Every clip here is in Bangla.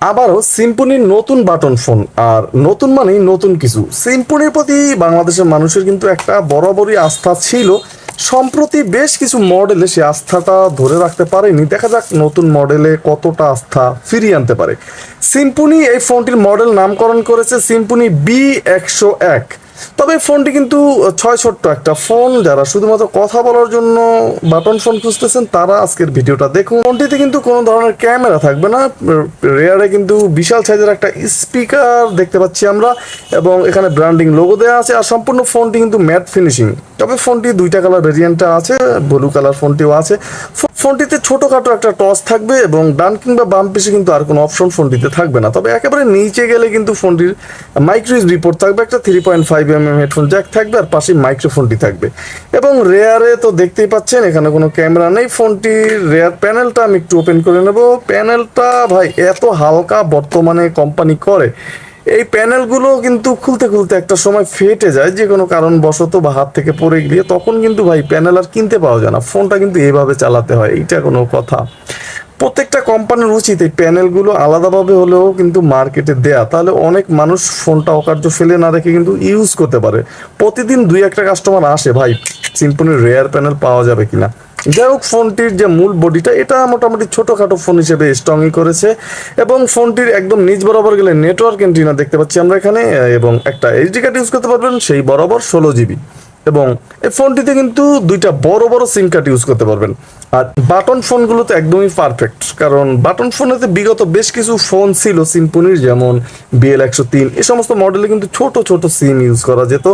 আবারও সিম্পনির নতুন বাটন ফোন, আর নতুন মানেই নতুন কিছু। সিম্পনির প্রতি বাংলাদেশের মানুষের কিন্তু একটা বরাবরই আস্থা ছিল। সম্প্রতি বেশ কিছু মডেলে সে আস্থাটা ধরে রাখতে পারেনি। দেখা যাক নতুন মডেলে কতটা আস্থা ফিরিয়ে আনতে পারে। সিম্পনি এই ফোনটির মডেল নামকরণ করেছে সিম্পনি বি একশো এক। তবে ফোনটি কিন্তু ছয় ছোট্ট একটা ফোন, যারা শুধুমাত্র কথা বলার জন্য বাটন ফোন খুঁজতেছেন, তারা আজকের ভিডিওটা দেখুন। ফোনটিতে কিন্তু কোনো ধরনের ক্যামেরা থাকবে না, রেয়ারে কিন্তু বিশাল সাইজের একটা স্পিকার দেখতে পাচ্ছি আমরা, এবং এখানে ব্র্যান্ডিং লোগো দেওয়া আছে, আর সম্পূর্ণ ফোনটি কিন্তু ম্যাট ফিনিশিং। তবে ফোনটি দুইটা কালার ভেরিয়েন্টটা আছে, ব্লু কালার ফোনটিও আছে। ফোনটিতে ছোটোখাটো একটা টস থাকবে এবং ডান কিংবা বাম পিসে কিন্তু আর কোনো অপশন ফোনটিতে থাকবে না। তবে একেবারে নিচে গেলে কিন্তু ফোনটির মাইক্রোইজ রিপোর্ট থাকবে, একটা three point five M M headphone jack থাকবে আর পাশে মাইক্রোফোনটি থাকবে। এবং রেয়ারে তো দেখতেই পাচ্ছেন, এখানে কোনো ক্যামেরা নেই। ফোনটির রেয়ার প্যানেলটা আমি একটু ওপেন করে নেব। প্যানেলটা ভাই এত হালকা বর্তমানে কোম্পানি করে এই প্যানেলগুলো কিন্তু খুলতে খুলতে একটা সময় ফেটে যায়, যে কোনো কারণবশত বা হাত থেকে পড়ে গিয়ে, তখন কিন্তু ভাই প্যানেল আর কিনতে পাওয়া যায় না, ফোনটা কিন্তু এইভাবে চালাতে হয়, এইটা কোনো কথা। প্রত্যেকটা কোম্পানির উচিত এই প্যানেলগুলো আলাদাভাবে হলেও কিন্তু মার্কেটে দেয়া, তাহলে অনেক মানুষ ফোনটা অকার্য ফেলে না রেখে কিন্তু ইউজ করতে পারে। প্রতিদিন দুই একটা কাস্টমার আসে, ভাই সিম্পনির রেয়ার প্যানেল পাওয়া যাবে কিনা। যাই হোক, ফোনটির যে মূল বডিটা, এটা মোটামুটি ছোটোখাটো ফোন হিসেবে স্ট্রংই করেছে। এবং ফোনটির একদম নিজ বরাবর গেলে নেটওয়ার্ক এন্টিনা দেখতে পাচ্ছি আমরা এখানে, এবং একটা এইচডি কার্ড ইউজ করতে পারবেন, সেই বরাবর ষোলো জিবি এবং এই ফোনটিতে কিন্তু দুইটা বড় বড় সিম কার্ড ইউজ করতে পারবেন। আর বাটন ফোনগুলো তো একদমই পারফেক্ট কারণ বাটন ফোনেতে বিগত বেশ কিছু ফোন ছিল সিম্পনির যেমন বিএল একশো তিন, এই সমস্ত মডেলে কিন্তু ছোট ছোট সিম ইউজ করা যেত।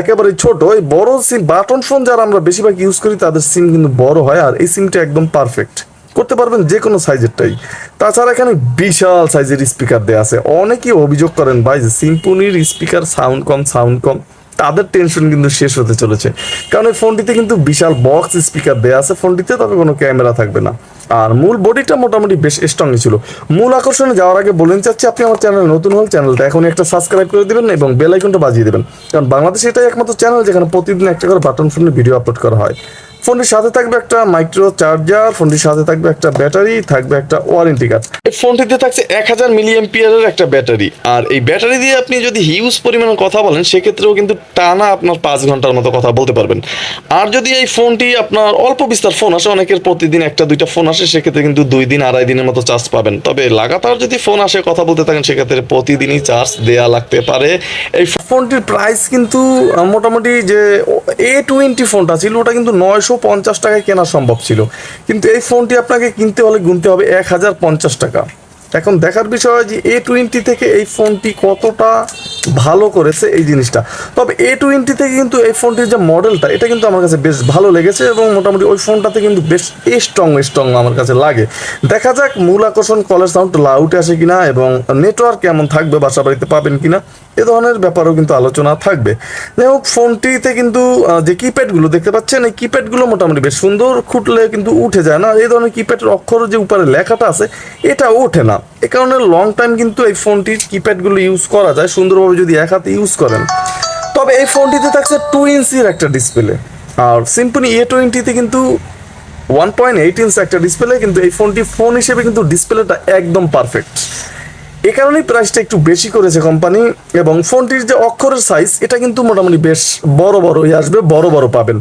একেবারে ছোট, এই বড় সিম বাটন ফোন যারা আমরা বেশিরভাগ ইউজ করি, তাদের সিম কিন্তু বড় হয় আর এই সিমটা একদম পারফেক্ট করতে পারবেন যে কোনো সাইজেরটাই তাছাড়া এখানে বিশাল সাইজের স্পিকার দেওয়া আছে। অনেকেই অভিযোগ করেন, ভাই, যে সিম্পনির স্পিকার সাউন্ড কম সাউন্ড কম। তাদের টেনশন কিন্তু শেষ হতে চলেছে। কারণ এই ফোনটিতে কিন্তু বিশাল বক্স স্পিকার দেওয়া আছে। ফোনটিতে তবে কোনো ক্যামেরা থাকবে না। আর মূল বডিটা মোটামুটি বেশ স্ট্রংই ছিল। মূল আকর্ষণে যাওয়ার আগে বলেন চাচ্ছি, আপনি আমার চ্যানেল নতুন হল চ্যানেলটা এখন একটা সাবস্ক্রাইব করে দেবেন এবং বেল আইকনটা বাজিয়ে দেবেন। কারণ বাংলাদেশে এটাই একমাত্র চ্যানেল যেখানে প্রতিদিন একটা করে বাটন ফোনে ভিডিও আপলোড করা হয়। ফোনটির সাথে থাকবে একটা মাইক্রো চার্জার, ফোনটির সাথে থাকবে একটা ব্যাটারি, থাকবে একটা ওয়ারেন্টি কার্ড এই ফোনটিতে থাকছে এক হাজার মিলি এম্পিয়ারের একটা ব্যাটারি। আর এই ব্যাটারি দিয়ে আপনি যদি হিউজ পরিমাণে কথা বলেন, সেক্ষেত্রেও কিন্তু টানা আপনার পাঁচ ঘণ্টার মতো কথা বলতে পারবেন। আর যদি এই ফোনটি আপনার অল্প বিস্তার ফোন আসে, অনেকের প্রতিদিন একটা, দুইটা ফোন আসে, সেক্ষেত্রে কিন্তু দুই দিন, আড়াই দিনের মতো চার্জ পাবেন। তবে লাগাতার যদি ফোন আসে, কথা বলতে থাকেন, সেক্ষেত্রে প্রতিদিনই চার্জ দেয়া লাগতে পারে। এই ফোনটির প্রাইস কিন্তু মোটামুটি যে এ টোয়েন্টি ফোনটা ছিল, ওটা কিন্তু নয়শো পঞ্চাশ টাকায় কেনা সম্ভব ছিল। কিন্তু এই ফোনটি আপনাকে কিনতে হলে গুনতে হবে এক হাজার পঞ্চাশ টাকা। এখন দেখার বিষয় যে এ টোয়েন্টি থেকে এই ফোনটি কতটা ভালো করেছে এই জিনিসটা। তবে এ টোয়েন্টি থেকে কিন্তু এই ফোনটির যে মডেলটা, এটা কিন্তু আমার কাছে বেশ ভালো লেগেছে এবং মোটামুটি ওই ফোনটাতে কিন্তু বেশ স্ট্রং স্ট্রং আমার কাছে লাগে। দেখা যাক মূল আকর্ষণ কলের সাউন্ড লাউটে আসে কিনা এবং নেটওয়ার্ক কেমন থাকবে, বাসা বাড়িতে পাবেন কিনা। এ ধরনের ব্যাপারেও কিন্তু আলোচনা থাকবে। যাই হোক, ফোনটিতে কিন্তু যে কিপ্যাডগুলো দেখতে পাচ্ছেন, এই কিপ্যাডগুলো মোটামুটি বেশ সুন্দর, খুঁটলে কিন্তু উঠে যায় না। এই ধরনের কিপ্যাডের অক্ষর যে উপরে লেখাটা আছে এটা ওঠে না। এ কারণে লং টাইম কিন্তু এই ফোনটির কিপ্যাডগুলো ইউজ করা যায়, সুন্দরভাবে যদি এক হাতে ইউজ করেন। তবে এই ফোনটিতে থাকছে টু ইঞ্চির একটা ডিসপ্লে আর সিম্পনি এ টোয়েন্টিতে কিন্তু ওয়ান পয়েন্ট এইট ইঞ্চ একটা ডিসপ্লে কিন্তু এই ফোনটি ফোন হিসেবে কিন্তু ডিসপ্লেটা একদম পারফেক্ট এ কারণেই প্রাইসটা একটু বেশি করেছে কোম্পানি এবং ফোনটির যে অক্ষরের সাইজ এটা কিন্তু মোটামুটি বেশ বড় বড়ই আসবে, বড় বড় পাবেন।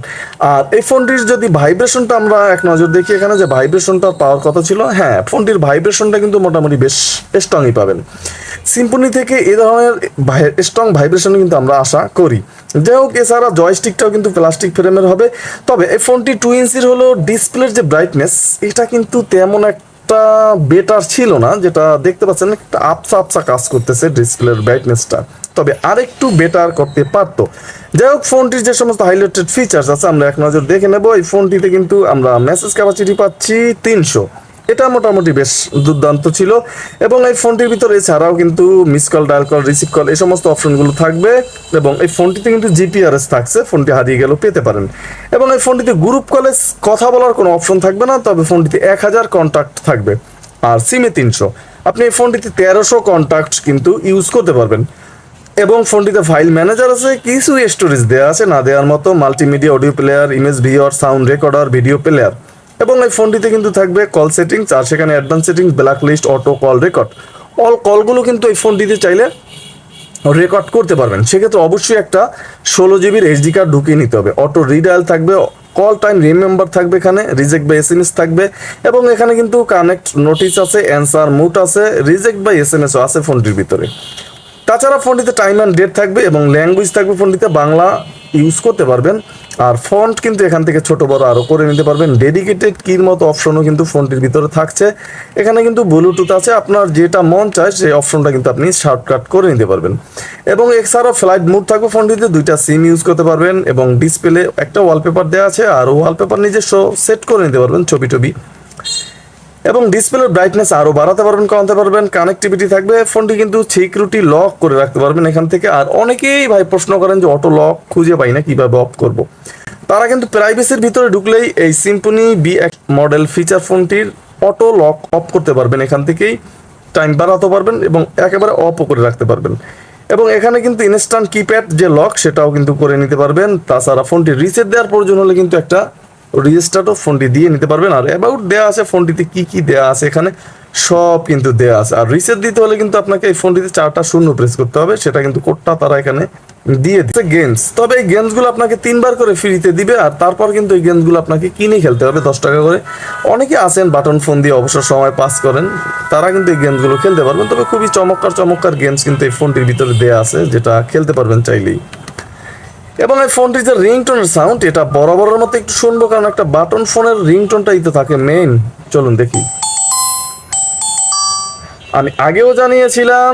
আর এই ফোনটির যদি ভাইব্রেশনটা আমরা এক নজর দেখি এখানে, যে ভাইব্রেশনটা পাওয়ার কথা ছিল হ্যাঁ ফোনটির ভাইব্রেশনটা কিন্তু মোটামুটি বেশ স্ট্রংই পাবেন। সিম্পনি থেকে এ ধরনের স্ট্রং ভাইব্রেশন কিন্তু আমরা আশা করি। যাই হোক, এছাড়া জয়স্টিকটাও কিন্তু প্লাস্টিক ফ্রেমের হবে। তবে এই ফোনটি টু ইঞ্চির হলো ডিসপ্লের যে ব্রাইটনেস এটা কিন্তু তেমন এক একটা বেটার ছিল না, যেটা দেখতে পাচ্ছেন, একটা আপসা আপসা কাজ করতেছে ডিসপ্লের ব্রাইটনেসটা তবে আরেকটু বেটার করতে পারতো। যাই হোক ফোনটির যে সমস্ত হাইলাইটেড ফিচার্স আছে, আমরা এক নজর দেখে নেব। এই ফোনটিতে কিন্তু আমরা মেসেজ ক্যাপাসিটি পাচ্ছি তিনশো। এটা মোটামুটি বেশ দুর্দান্ত ছিল। এবং এই ফোনটির ভিতরে এছাড়াও কিন্তু miss call dial call receive call এই সমস্ত অপশনগুলো থাকবে। এবং এই ফোনটিতে কিন্তু জিপিআরএস থাকছে, ফোনটি হারিয়ে গেলেও পেতে পারেন। এবং এই ফোনটিতে গ্রুপ কলে কথা বলার কোনো অপশন থাকবে না, তবে ফোনটিতে এক হাজার কন্ট্যাক্ট থাকবে, আর সিমে তিনশো। আপনি এই ফোনটিতে তেরোশো কন্ট্যাক্ট কিন্তু ইউজ করতে পারবেন। এবং ফোনটিতে ফাইল ম্যানেজার আছে, কিছু স্টোরেজ দেওয়া আছে না দেওয়ার মতো multimedia audio player image viewer sound recorder video player এবং এই ফোনটিতে কিন্তু থাকবে কল সেটিংস আর সেখানে advance settings black list auto call record all কলগুলো কিন্তু এই ফোনটিতে চাইলে রেকর্ড করতে পারবেন। সেক্ষেত্রে অবশ্যই একটা ষোলো জিবির এইচডি কার্ড ঢুকিয়ে নিতে হবে। অটো রিডায়াল থাকবে কল টাইম রিমেম্বার থাকবে এখানে রিজেক্ট বা এস এম এস থাকবে, এবং এখানে কিন্তু কানেক্ট নোটিস আছে অ্যান্সার মুট আছে রিজেক্ট বা এস এম এসও আছে ফোনটির ভিতরে। তাছাড়া ফোনটিতে টাইম অ্যান্ড ডেট থাকবে এবং ল্যাঙ্গুয়েজ থাকবে ফোনটিতে, বাংলা ইউজ করতে পারবেন। আর ফন্ট কিন্তু এখান থেকে ছোট, বড় আরও করে নিতে পারবেন। ডেডিকেটেড কির মতো অপশনও কিন্তু ফোনটির ভিতরে থাকছে। এখানে কিন্তু ব্লুটুথ আছে, আপনার যেটা মন চায় সেই অপশনটা কিন্তু আপনি শর্টকাট করে নিতে পারবেন। এবং এছাড়াও ফ্লাইট মুড থাকবে ফোনটিতে, দুইটা সিম ইউজ করতে পারবেন এবং ডিসপ্লে একটা ওয়ালপেপার দেওয়া আছে, আর ওয়ালপেপার নিজস্ব সেট করে নিতে পারবেন ছবি টবি এবং ডিসপ্লের ব্রাইটনেস আরও বাড়াতে পারবেন, কমাতে পারবেন কানেক্টিভিটি থাকবে ফোনটি কিন্তু সিকিউরিটি লক করে রাখতে পারবেন এখান থেকে। আর অনেকেই ভাই প্রশ্ন করেন যে অটো লক খুঁজে পাই না, কীভাবে অফ করব। তারা কিন্তু প্রাইভেসির ভিতরে ঢুকলেই এই সিম্পনি বি এক মডেল ফিচার ফোনটির অটো লক অফ করতে পারবেন এখান থেকেই। টাইম বাড়াতে পারবেন এবং একেবারে অফও করে রাখতে পারবেন। এবং এখানে কিন্তু ইনস্ট্যান্ট কিপ্যাড যে লক সেটাও কিন্তু করে নিতে পারবেন। তাছাড়া ফোনটি রিসেট দেওয়ার প্রয়োজন হলে কিন্তু একটা রেজিস্টারও ফোনটি দিয়ে নিতে পারবেন। আর অ্যাবাউট দেওয়া আছে ফোনটিতে কি কি দেওয়া আছে এখানে, সব কিন্তু দেওয়া আছে। আর রিসেট দিতে হলে কিন্তু আপনাকে এই ফোনটিতে চারটা শূন্য প্রেস করতে হবে, সেটা কিন্তু কোডটা তারা এখানে দিয়ে দিচ্ছে গেমস তবে এই গেমসগুলো আপনাকে তিনবার করে ফ্রিতে দিবে, আর তারপর কিন্তু এই গেমসগুলো আপনাকে কিনে খেলতে হবে দশ টাকা করে। অনেকে আছেন বাটন ফোন দিয়ে অবসর সময় পাস করেন, তারা কিন্তু এই গেমসগুলো খেলতে পারবেন। তবে খুবই চমৎকার চমৎকার গেমস কিন্তু এই ফোনটির ভিতরে দেওয়া আছে, যেটা খেলতে পারবেন চাইলেই। এবং এই ফোনটির যে রিংটোনের সাউন্ড এটা বরাবরের মতো একটু শুনব, কারণ একটা বাটন ফোনের রিংটোনটাই তো থাকে মেইন চলুন দেখি। আমি আগেও জানিয়েছিলাম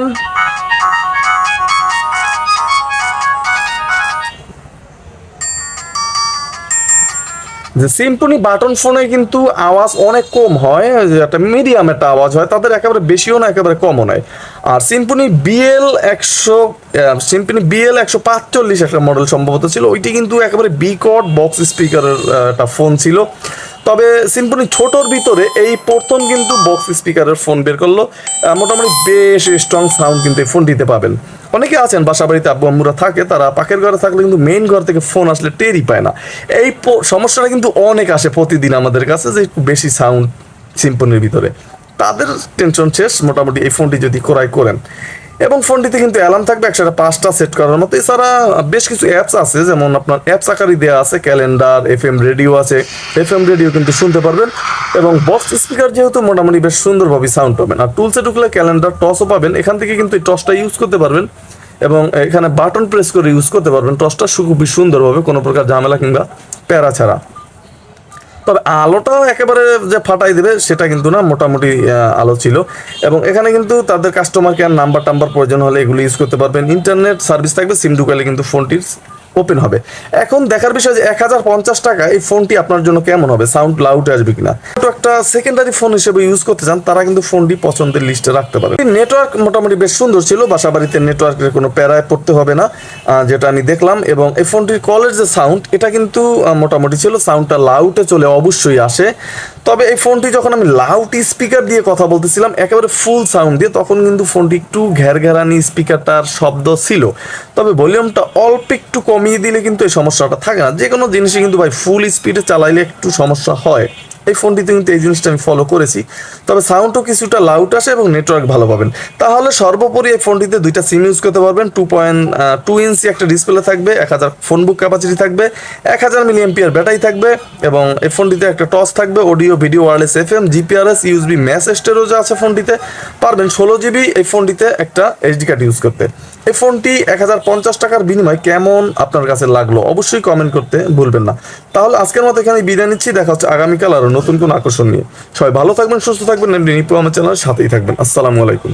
যে সিম্পনি বাটন ফোনে কিন্তু আওয়াজ অনেক কম হয় একটা মিডিয়াম একটা আওয়াজ হয়, তাদের একেবারে বেশিও না, একেবারে কমও নয় আর সিম্পনি বিএল একশো সিম্পনি বিএল একশো পাঁচচল্লিশ একটা মডেল সম্ভবত ছিল, ওইটি কিন্তু একেবারে বিকট বক্স স্পিকারের একটা ফোন ছিল। তবে সিম্পনি ছোটোর ভিতরে এই প্রথম কিন্তু বক্স স্পিকারের ফোন বের করল মোটামুটি বেশ স্ট্রং সাউন্ড কিন্তু এই ফোনটিতে পাবেন। অনেকে আছেন বাসা বাড়িতে আব্বু আম্মুরা থাকে, তারা পাকের ঘরে থাকলে কিন্তু মেইন ঘর থেকে ফোন আসলে টেরই পায় না। এই সমস্যাটা কিন্তু অনেক আসে প্রতিদিন আমাদের কাছে যে একটু বেশি সাউন্ড সিম্পনির ভিতরে। তাদের টেনশন শেষ, মোটামুটি এই ফোনটি যদি ক্রয় করেন। এবং ফোনটিতে কিন্তু অ্যালার্ম থাকবে, একসাথে পাঁচটা সেট করার মতো। এছাড়া বেশ কিছু অ্যাপস আছে, যেমন আপনার অ্যাপস আকারই দেওয়া আছে ক্যালেন্ডার এফ এম রেডিও আছে। এফ এম রেডিও কিন্তু শুনতে পারবেন। এবং বক্স স্পিকার যেহেতু মোটামুটি বেশ সুন্দরভাবে সাউন্ড পাবেন। আর টুলসে ঢুকলে ক্যালেন্ডার টসও পাবেন। এখান থেকে কিন্তু এই টসটা ইউজ করতে পারবেন। এবং এখানে বাটন প্রেস করে ইউজ করতে পারবেন। টসটা খুবই সুন্দরভাবে কোনো প্রকার ঝামেলা কিংবা প্যারা ছাড়া। তবে আলোটা একেবারে যে ফাটাই দেবে, সেটা কিন্তু না, মোটামুটি আলো ছিল। এবং এখানে কিন্তু তাদের কাস্টমার কেয়ার নাম্বার টাম্বার প্রয়োজন হলে এগুলো ইউজ করতে পারবেন। ইন্টারনেট সার্ভিস থাকবে সিম ঢুকালে কিন্তু ফোনটির ওপেন হবে। এখন দেখার বিষয় যে এক হাজার পঞ্চাশ টাকা এই ফোনটি আপনার জন্য কেমন হবে? সাউন্ড লাউড আসবে কিনা? তো একটা সেকেন্ডারি ফোন হিসেবে ইউজ করতে চান, তারা কিন্তু ফোনটি পছন্দের লিস্টে রাখতে পারে। নেটওয়ার্ক মোটামুটি বেশ সুন্দর ছিল বাসা বাড়িতে নেটওয়ার্কের কোনো প্যারায় পড়তে হবে না যেটা আমি দেখলাম। এবং এই ফোনটির কলের যে সাউন্ড এটা কিন্তু মোটামুটি ছিল সাউন্ডটা লাউটে চলে অবশ্যই আসে। তবে এই ফোনটি যখন আমি লাউড স্পিকার দিয়ে কথা বলতেছিলাম, একেবারে ফুল সাউন্ড দিয়ে, তখন কিন্তু ফোনটি একটু ঘের ঘেরানি স্পিকারটার শব্দ ছিল। তবে ভলিউমটা অল্প একটু কমিয়ে দিলে কিন্তু এই সমস্যাটা থাকে না। যে কোনো জিনিসই কিন্তু ভাই ফুল স্পিডে চালাইলে একটু সমস্যা হয়। এই ফোনটিতে কিন্তু এই জিনিসটা আমি ফলো করেছি। তবে সাউন্ডও কিছুটা লাউড আসে এবং নেটওয়ার্ক ভালো পাবেন। তাহলে সর্বোপরি এই ফোনটিতে দুইটা সিম ইউজ করতে পারবেন। টু পয়েন্ট টু ইঞ্চি একটা ডিসপ্লে থাকবে, এক হাজার ফোন বুক ক্যাপাসিটি থাকবে, এক হাজার মিলি এমপিয়ার ব্যাটারি থাকবে এবং এই ফোনটিতে একটা টস থাকবে audio video wireless F M GPRS USB mass storage আছে ফোনটিতে পারবেন ষোলো জিবি এই ফোনটিতে একটা এইচডি কার্ড ইউজ করতে। এই ফোনটি এক হাজার পঞ্চাশ টাকার বিনিময়ে কেমন আপনার কাছে লাগল? অবশ্যই কমেন্ট করতে ভুলবেন না। তাহলে আজকের মতো এখানে বিদায় নিচ্ছি। দেখা হচ্ছে আগামীকাল আরও নতুন কোন আকর্ষণ নিয়ে। সবাই ভালো থাকবেন, সুস্থ থাকবেন নিপু আমার চ্যানেলের সাথেই থাকবেন। আসসালামু আলাইকুম।